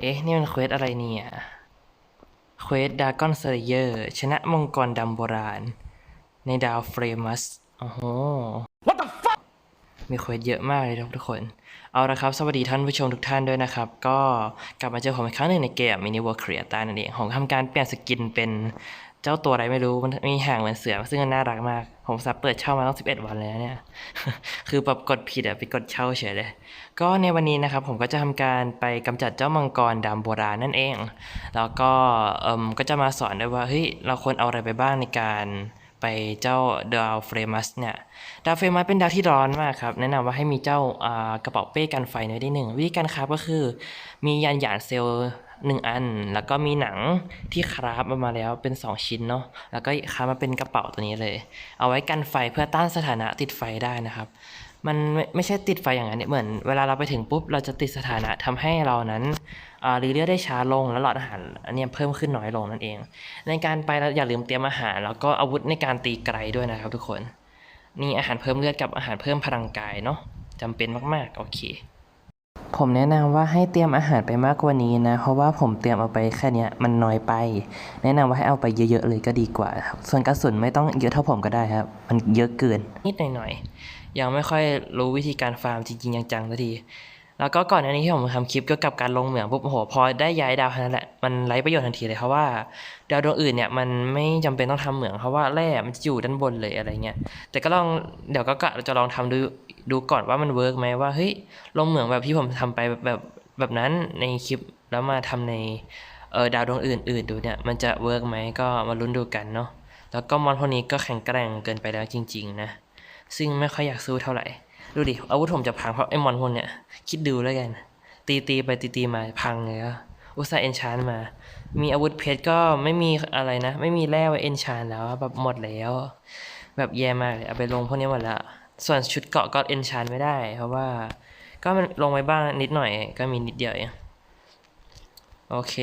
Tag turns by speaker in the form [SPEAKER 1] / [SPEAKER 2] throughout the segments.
[SPEAKER 1] เอ๊ะ นี่มันเควสอะไรเนี่ย เควสดากอนเซเยอร์ชนะมังกรดำโบราณ ในดาวเฟรมัสโอ้โห What the fuck มีเควสเยอะมากเลยครับทุกคน เอาละครับ สวัสดีท่านผู้ชมทุกท่านด้วยนะครับ ก็กลับมาเจอผมอีกครั้งหนึ่งในเกม Mini World Creator นั่นเองผมทำการเปลี่ยนสกินเป็นเจ้าตัวอะไรไม่รู้มันมีห่างเหมือนเสือ ซึ่งมันน่ารักมาก ผมสับเปิดเช่ามาตั้ง11วันแล้วเนี่ย คือแบบกดผิดอะไปกดเช่าเฉยเลย ก็ในวันนี้นะครับผมก็จะทำการไปกำจัดเจ้ามังกรดำโบราณนั่นเอง แล้วก็เอิมก็จะมาสอนด้วยว่าเฮ้ยเราควรเอาอะไรไปบ้างในการไปเจ้าดาวเฟรมัสเนี่ย ดาวเฟรมัสเป็นดาวที่ร้อนมากครับ แนะนำว่าให้มีเจ้ากระเป๋าเป้กันไฟไว้ได้หนึ่งวิธีการคราฟก็คือ มียานหยานเซลล์ หนึ่งอัน แล้วก็มีหนังที่คราฟมามาแล้วเป็น 2 ชิ้นเนาะแล้วก็คราฟมาเป็นกระเป๋าตัวนี้เลย เอาไว้กันไฟเพื่อต้านสถานะติดไฟได้นะครับมันไม่ไม่ใช่ติดไฟอย่างนั้นเนี่ยเหมือนเวลาเราไปถึงปุ๊บเราจะติดสถานะทำให้เรานั้นรีเลือดได้ช้าลงแล้วหลอดอาหารอันเนี้ยเพิ่มขึ้นน้อยลงนั่นเอง ในการไปเราอย่าลืมเตรียมอาหาร แล้วก็อาวุธในการตีไกลด้วยนะครับทุกคนนี่อาหารเพิ่มเลือดกับอาหารเพิ่มพลังกายเนาะจำเป็นมากๆโอเค ผมแนะนำว่าให้เตรียมอาหารไปมากกว่านี้นะ เพราะว่าผมเตรียมเอาไปแค่นี้มันน้อยไป แนะนำว่าให้เอาไปเยอะๆเลยก็ดีกว่าครับส่วนกระสุนไม่ต้องเยอะเท่าผมก็ได้ครับ มันเยอะเกินนิดหน่อยๆยังไม่ค่อยรู้วิธีการฟาร์มจริงๆจังๆสักที แล้วก็ก่อนหน้านี้ที่ผมทำคลิปเกี่ยวกับการลงเหมืองปุ๊บโอ้โหพอได้ย้ายดาวนั้นแหละมันไร้ประโยชน์ทันทีเลยเพราะว่าดาวดวงอื่นเนี่ยมันไม่จำเป็นต้องทำเหมืองเพราะว่าแร่มันจะอยู่ด้านบนเลยอะไรเงี้ยแต่ก็ลองเดี๋ยวก็กะจะลองทำดูดูก่อนว่ามันเวิร์กไหมว่าเฮ้ยลงเหมืองแบบที่ผมทำไปแบบแบบนั้นในคลิปแล้วมาทำในเออดาวดวงอื่น ๆ ดูเนี่ยมันจะเวิร์กไหมก็มาลุ้นดูกันเนาะแล้วก็มอนพวกนี้ก็แข็งแกร่งเกินไปแล้วจริง ๆ นะ ซึ่งไม่ค่อยอยากสู้เท่าไหร่ ดูดิ อาวุธผมจะพังเพราะไอ้มอนพวกเนี้ย คิดดูแล้วกัน ตีตีไปตีตีมาพังเลยอะอุตส่าห์เอนชานมา มีอาวุธเพชรก็ไม่มีอะไรนะ ไม่มีแร่ไว้เอนชานแล้วแบบหมดแล้ว แบบแย่มากเลยเอาไปลงพวกนี้หมดละ ส่วนชุดเกาะก็เอนชานไม่ได้ เพราะว่า ก็มันลงไปบ้างนิดหน่อย ก็มีนิดเดียวเองโอเค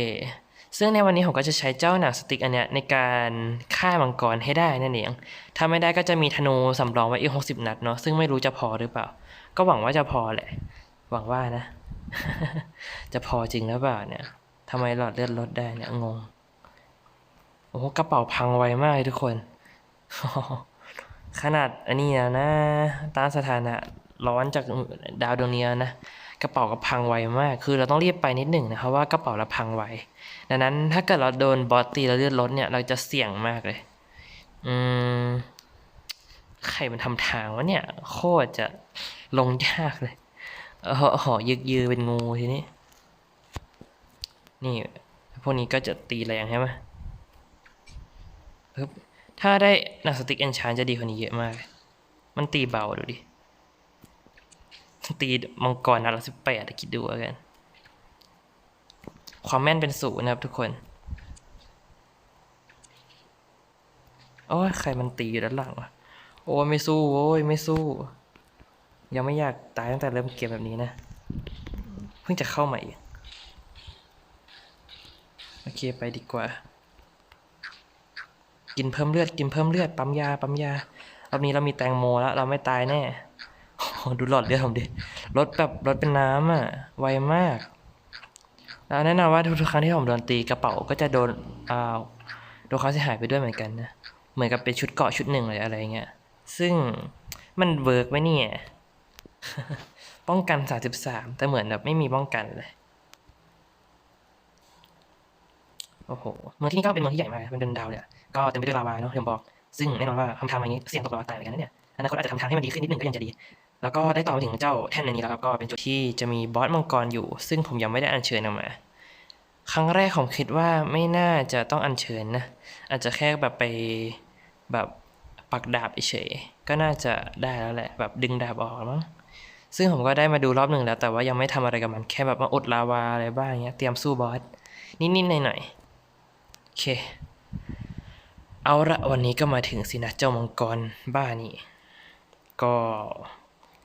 [SPEAKER 1] ซึ่งในวันนี้ผมก็จะใช้เจ้าหนังสติ๊กอันเนี้ยในการฆ่ามังกรให้ได้นั่นเอง ถ้าไม่ได้ก็จะมีธนูสำรองไว้อีก60นัดเนาะ ซึ่งไม่รู้จะพอหรือเปล่า ก็หวังว่าจะพอแหละ หวังว่านะ จะพอจริงหรือเปล่าเนี่ยทำไมหลอดเลือดลดได้เนี่ยงง โอ้กระเป๋าพังไวมากเลยทุกคน ขนาดอันนี้นะนะตานสถานะร้อนจากดาวดวงนี้นะ กระเป๋าก็พังไวมาก คือเราต้องรีบไปนิดหนึ่งนะครับว่ากระเป๋าเราพังไว ดังนั้นถ้าเกิดเราโดนบอสตีแล้วเลือดลดเนี่ยเราจะเสี่ยงมากเลย อืมใครมันทำทางวะเนี่ย โคตรจะลงยากเลยเออหอยึกยือเป็นงูทีนี้ นี่พวกนี้ก็จะตีแรงใช่ไหมถ้าได้หนังสติ๊กเอนชานจะดีกว่านี้เยอะมาก มันตีเบาดูดิ ตีมังกรนัดละสิบแปดคิดดูแล้วกัน ความแม่นเป็นศูนย์นะครับทุกคน โอ้ยใครมันตีอยู่ด้านหลังวะโอ้ยไม่สู้โอ้ยไม่สู้ ยังไม่อยากตายตั้งแต่เริ่มเกมแบบนี้นะ เพิ่งจะเข้าม่เองโอเคไปดีกว่า กินเพิ่มเลือดกินเพิ่มเลือดปั๊มยาปั๊มยารอบนี้เรามีแตงโมแล้ว เราไม่ตายแน่ ดูหลอดเลือดผมดิรถแบบรถเป็นน้ำอะ ไวมากแล้วแนะนำว่าทุกๆครั้งที่ผมโดนตีกระเป๋าก็จะโดนอ่าโดนเขาเสียหายไปด้วยเหมือนกันนะ เหมือนกับเป็นชุดเกราะชุดหนึ่งเลยอะไรเงี้ย ซึ่งมันเวิร์กไหมเนี่ย ป้องกัน 33 แต่เหมือนแบบไม่มีป้องกันเลยโอ้โหเมืองที่นี่ก็เป็นเมืองที่ใหญ่มากมันเป็นดาวเนี่ยก็เต็มไปด้วยลาวาเนาะที่ผมบอก ซึ่งแน่นอนว่าคำทำอย่างนี้เสี่ยงตกลาวาตายเหมือนกันนะเนี่ยอนาคตอาจจะทำทางให้มันดีขึ้นนิดนึงก็ยังจะดี แล้วก็ได้ต่อมาถึงเจ้าแท่นนนี้แล้วครับก็เป็นจุดที่จะมีบอสมังกรอยู่ ซึ่งผมยังไม่ได้อัญเชิญออกมา ครั้งแรกผมคิดว่าไม่น่าจะต้องอัญเชิญนะ อาจจะแค่แบบไปแบบปักดาบเฉยก็น่าจะได้แล้วแหละ แบบดึงดาบออกมั้งซึ่งผมก็ได้มาดูรอบหนึ่งแล้ว แต่ว่ายังไม่ทำอะไรกับมันแค่แบบมาอดลาวาอะไรบ้างเงี้ยเตรียมสู้บอสนิดๆหน่อยๆโอเค เอาละวันนี้ก็มาถึงสินะเจ้ามังกรบ้านี่ก็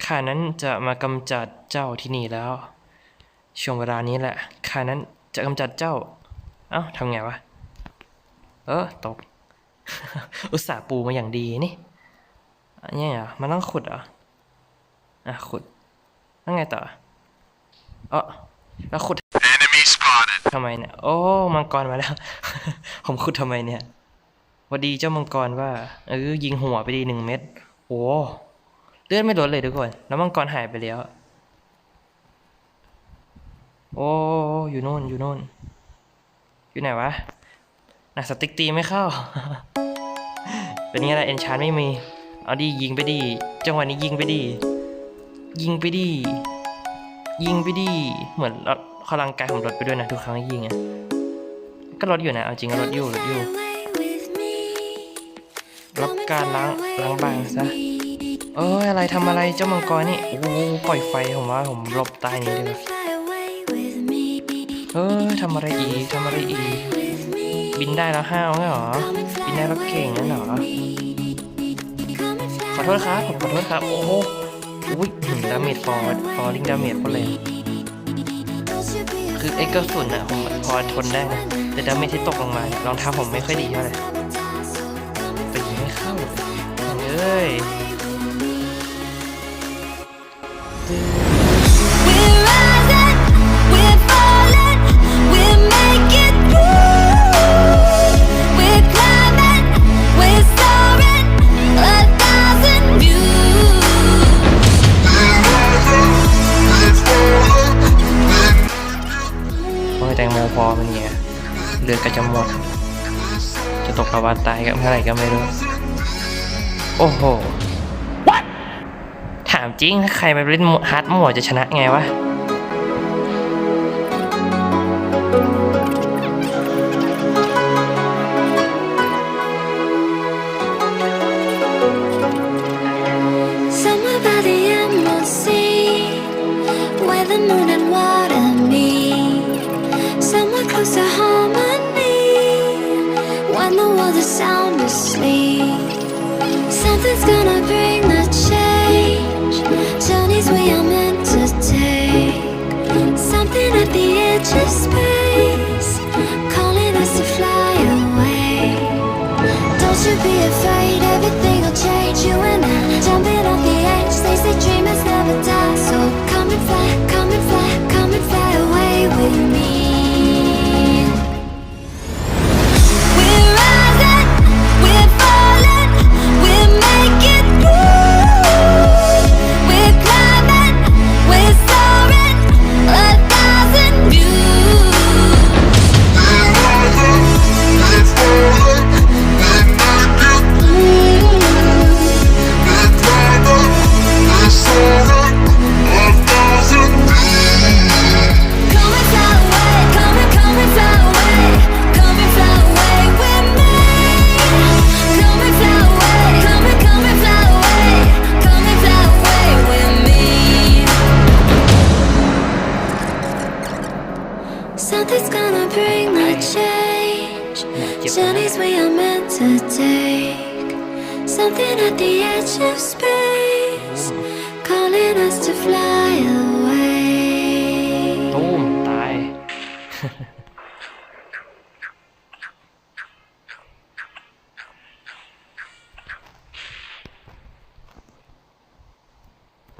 [SPEAKER 1] ข้านั้นจะมากำจัดเจ้าที่นี่แล้ว ช่วงเวลานี้แหละข้านั้นจะกำจัดเจ้า เอ้าทำไงวะ เออตก อุตส่าห์ปูมาอย่างดีนี่อันนี้เหรอมันต้องขุดเหรออะขุดแล้วไงต่อเออแล้วขุด
[SPEAKER 2] Enemy spotted.
[SPEAKER 3] ทำไมเนี่ย โอ้ มังกรมาแล้ว ผมขุดทำไมเนี่ยหวัสดีเจ้ามังกรว่า เออยิงหัวไปดีหนึ่งเม็ด โอ้ เลือดไม่ลดเลยทุกคน แล้วมังกรหายไปแล้ว โอ้อยู่โน่นอยู่โน่น อยู่ไหนวะน่ะสติ๊กตีไม่เข้า เป็นไงล่ะเอนชานไม่มี เอาดิยิงไปดิจังหวะนี้ยิงไปดิยิงไปดิยิงไปดิเหมือนลดพลังกายผมลดไปด้วยนะทุกครั้งที่ยิงอะก็ลดอยู่นะ เอาจริงก็ลดอยู่ลดอยู่รับการล้างล้างบางซะ เอ้ยอะไรทำอะไรเจ้ามังกรนี่โอ้โหปล่อยไฟผมว่าผมหลบใต้นี้ดีกว่าเอ้ยทำอะไรอีกทำอะไรอีก บินได้แล้วห้าวไงเหรอ บินได้แล้วเก่งนั่นเหรอ ขอโทษครับผมขอโทษครับ โอ้โหอุ้ยหืมดาเมจฟอร์ฟอร์ลิงดาเมจก็เลยคือไอ้กระสุนอะผมพอทนได้นะแต่ดาเมจที่ตกลงมาเนี่ยรองเท้าผมไม่ค่อยดีเท่าไหร่ตีไม่เข้าเอ้ย ลือดก็จะหมด จะตกระวาตายกันเมื่อไหร่ก็ไม่รู้ โอ้โหถามจริงถ้าใครไปเล่นฮาร์ดมัวจะชนะไงวะ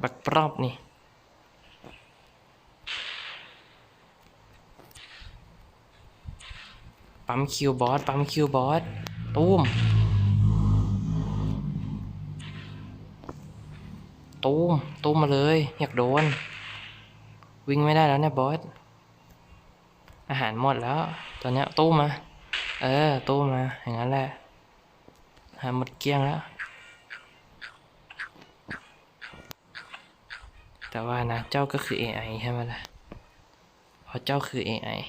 [SPEAKER 3] บักปรอบนี่ปั๊มคิวบอสปั๊มคิวบอสตูมตูมตูมมาเลย อยากโดน วิ่งไม่ได้แล้วเนี่ยบอสอาหารหมดแล้ว ตอนนี้ตู้มา เออตู้มา อย่างนั้นแหละหาหมดเกลี้ยงแล้ว แต่ว่านะเจ้าก็คือ AI ใช่ไหมล่ะเพราะเจ้าคือ AI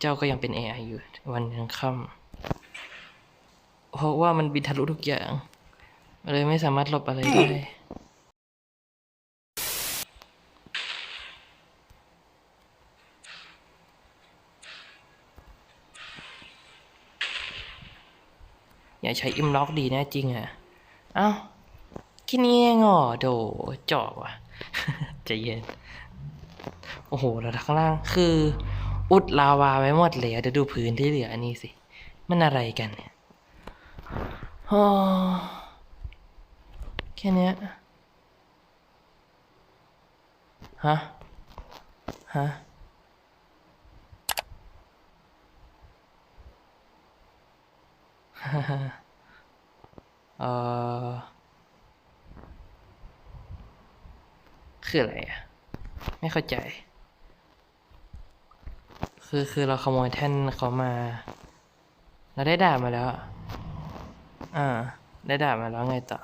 [SPEAKER 3] เจ้าก็ยังเป็น AI อยู่วันยังค่ำเพราะว่ามันบินทะลุทุกอย่างเลยไม่สามารถหลบอะไรได้อย่าใช้อิมล็อกดีแน่จริงอะ เอ้าแค่นี้เองเหรอโดจอบว่ะ จะเย็น โอ้โห แล้วข้างล่างคือ อุดลาวาไว้หมดเลยเดี๋ยวดูพื้นที่เหลืออันนี้สิ มันอะไรกันเนี่ยแค่นี้ฮะ ฮะฮ่า
[SPEAKER 1] เออ คืออะไรอะ ไม่เข้าใจ คือคือเราขโมยแท่นเขามา เราได้ดาบมาแล้ว อ่า ได้ดาบมาแล้วไงต่อ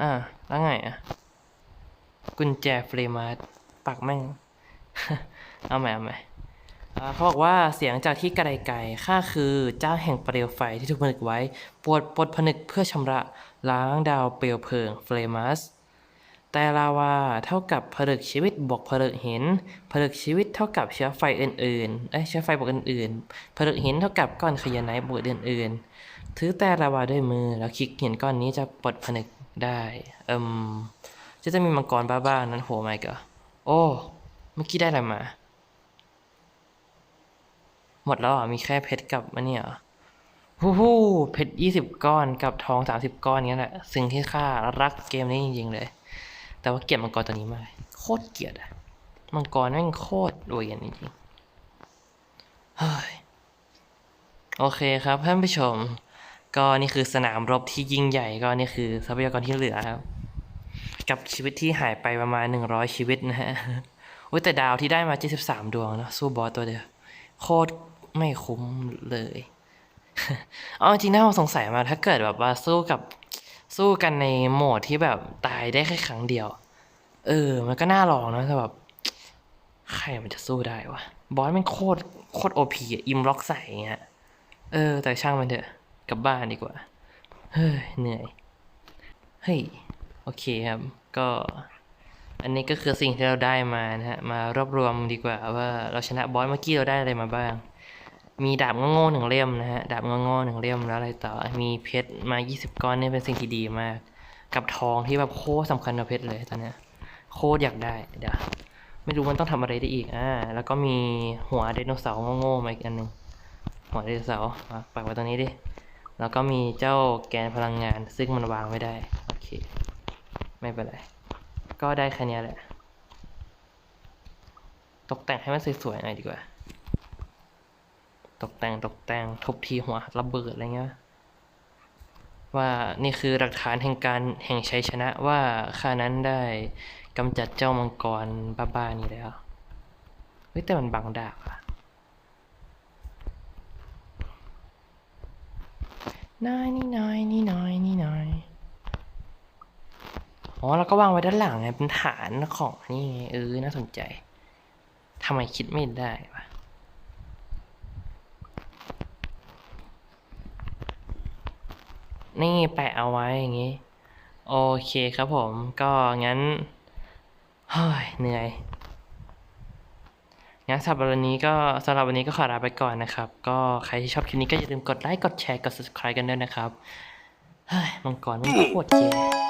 [SPEAKER 1] อ่า แล้วไงอะ กุญแจเฟรมาร์ปักแม่ง เอาใหม่เอาใหม่ เขาบอกว่าเสียงจากที่ไกลไกลข้าคือเจ้าแห่งเปลวไฟที่ถูกผนึกไว้ปวดปลดผนึกเพื่อชำระล้างดาวเปลวเพลิงเฟรมัสแต่ลาวาเท่ากับผลึกชีวิตบวกผลึกหินผลึกชีวิตเท่ากับเชื้อไฟอื่นๆเอ้ยเชื้อไฟบวกอื่นๆผลึกหินเท่ากับก้อนขยะไนบวกอื่นๆถือแต่ลาวาด้วยมือแล้วคลิกหินก้อนนี้จะปลดผนึกได้เอิมจะจะมีมังกรบ้าๆนั้นโหไม่ก็โอ้เมื่อกี้ได้อะไรมา หมดแล้วอะมีแค่เพชรกับมันเนี่ยฮู้ฮู้เพชรยี่สิบก้อนกับทองสามสิบก้อนเงี้ยแหละสิ่งที่ข้ารักเกมนี้จริงๆเลย แต่ว่าเกลียดมังกรตัวนี้มากโคตรเกลียดอะมังกรแม่งโคตรรวยกันจริงๆเฮ้ยโอเคครับท่านผู้ชม ก็นี่คือสนามรบที่ยิ่งใหญ่ก็นี่คือทรัพยากรที่เหลือครับ กับชีวิตที่หายไปประมาณหนึ่งร้อยชีวิตนะฮะโอ้แต่ดาวที่ได้มาเจ็ดสิบสามดวงนะสู้บอสตัวเดียว โคตรไม่คุ้มเลยเอาจริงๆน่าสงสัยมาถ้าเกิดแบบว่าสู้กับสู้กันในโหมดที่แบบตายได้แค่ครั้งเดียว เออ มันก็น่าลองนะแต่แบบใครมันจะสู้ได้วะ บอสมันโคตรโคตรโอพีอิมล็อกใส่อย่างเงี้ยเออ แต่ช่างมันเถอะกลับบ้านดีกว่า เฮ้ย เหนื่อย เฮ้ย โอเคครับ ก็ อันนี้ก็คือสิ่งที่เราได้มานะฮะ มารวบรวมดีกว่าว่าเราชนะบอสเมื่อกี้เราได้อะไรมาบ้าง มีดาบโง่ๆหนึ่งเล่มนะฮะ ดาบโง่ๆหนึ่งเล่มแล้วอะไรต่อ มีเพชรมา 20 ก้อนเนี่ยเป็นสิ่งที่ดีมาก กับทองที่แบบโคตรสำคัญกับเพชรเลยตอนเนี้ยโคตรอยากได้เดี๋ยวไม่รู้มันต้องทำอะไรได้อีก อ่า แล้วก็มีหัวไดโนเสาร์โง่ๆมาอีกอันหนึ่งหัวไดโนเสาร์อะปักไว้ตรงนี้ดิ แล้วก็มีเจ้าแกนพลังงานซึ่งมันวางไม่ได้ โอเค ไม่เป็นไร ก็ได้แค่นี้แหละ ตกแต่งให้มันสวยๆหน่อยดีกว่า ตกแต่งตกแต่งทุบทีหัวระเบิดอะไรเงี้ย ว่านี่คือหลักฐานแห่งการแห่งชัยชนะว่าข้านั้นได้กำจัดเจ้ามังกรบ้าๆนี้แล้ว เฮ้ยแต่มันบังดาบอะน้อยนี่น้อยนี่น้อยนี่น้อย อ๋อแล้วก็วางไว้ด้านหลังไงเป็นฐานของนี่ไงเออน่าสนใจทำไมคิดไม่ได้วะนี่แปะเอาไว้อย่างงี้ โอเคครับผมก็งั้นเฮ้ยเหนื่อยงั้นสำหรับวันนี้ก็สำหรับวันนี้ก็ขอลาไปก่อนนะครับ ก็ใครที่ชอบคลิปนี้ก็อย่าลืมกดไลค์กดแชร์กด subscribe กันด้วยนะครับ เฮ้ยมังกรมันโคตรเจ๋